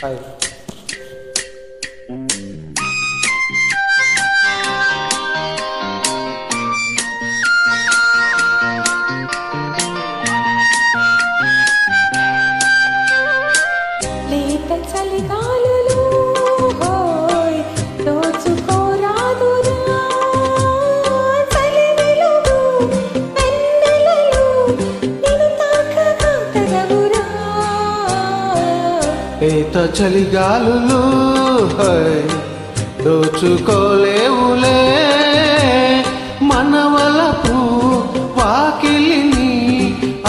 Hi లేత చలిగాలులు ఈత చలిగాలులు high, దోచుకోలేవులే. మనవలపు వాకిలిని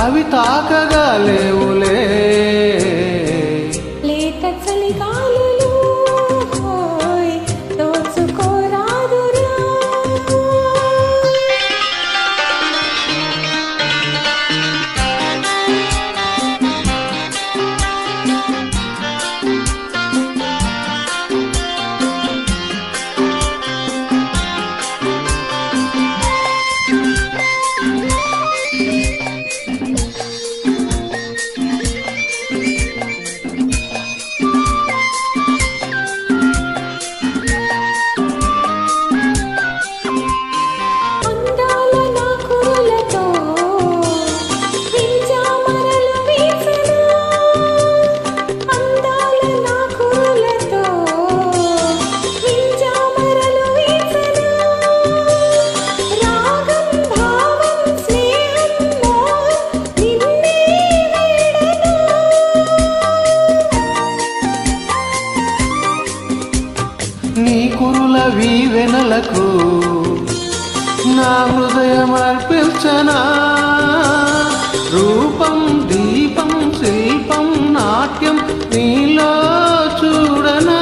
అవి తాకగాలేవులే లేత కురుల వీవెనలకు నా హృదయం అర్పించనా రూపం దీపం శిల్పం నాట్యం నీలో చూడనా?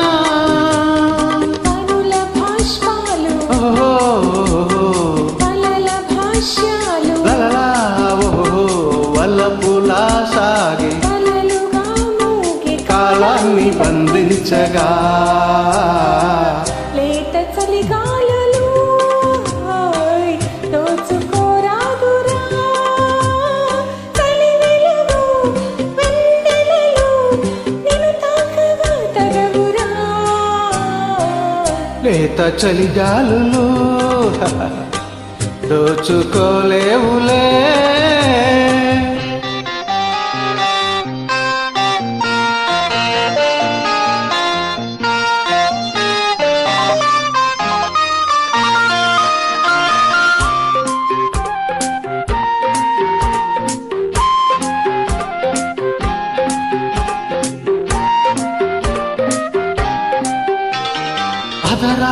సాగి మూగి కాలాన్ని బంధించగా. లేత చలిగాలులు దోచుకోలేవులే.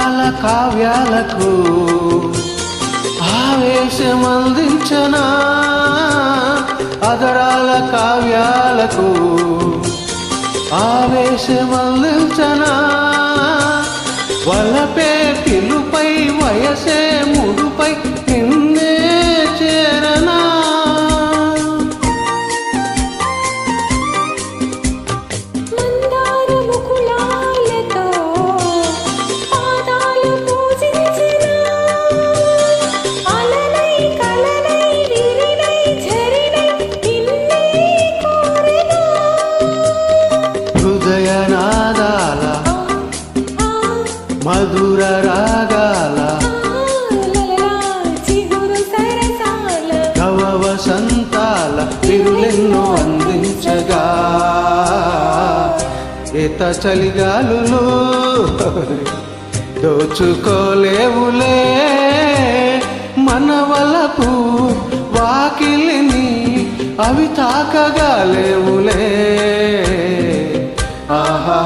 అదరాల కావ్యాలకు ఆవేశమందించనా? అదరాల కావ్యాలకు ఆవేశమందించనా? వలపే పిలుపై వయసే ముడుపై మధుర రాగాల లలలా నవ వసంతాల తిరులెన్నో అందించగా. ఈత చలిగాలులు దోచుకోలేవులే మనవలకు వాకిలిని అవి తాకగాలేవులే ఆహా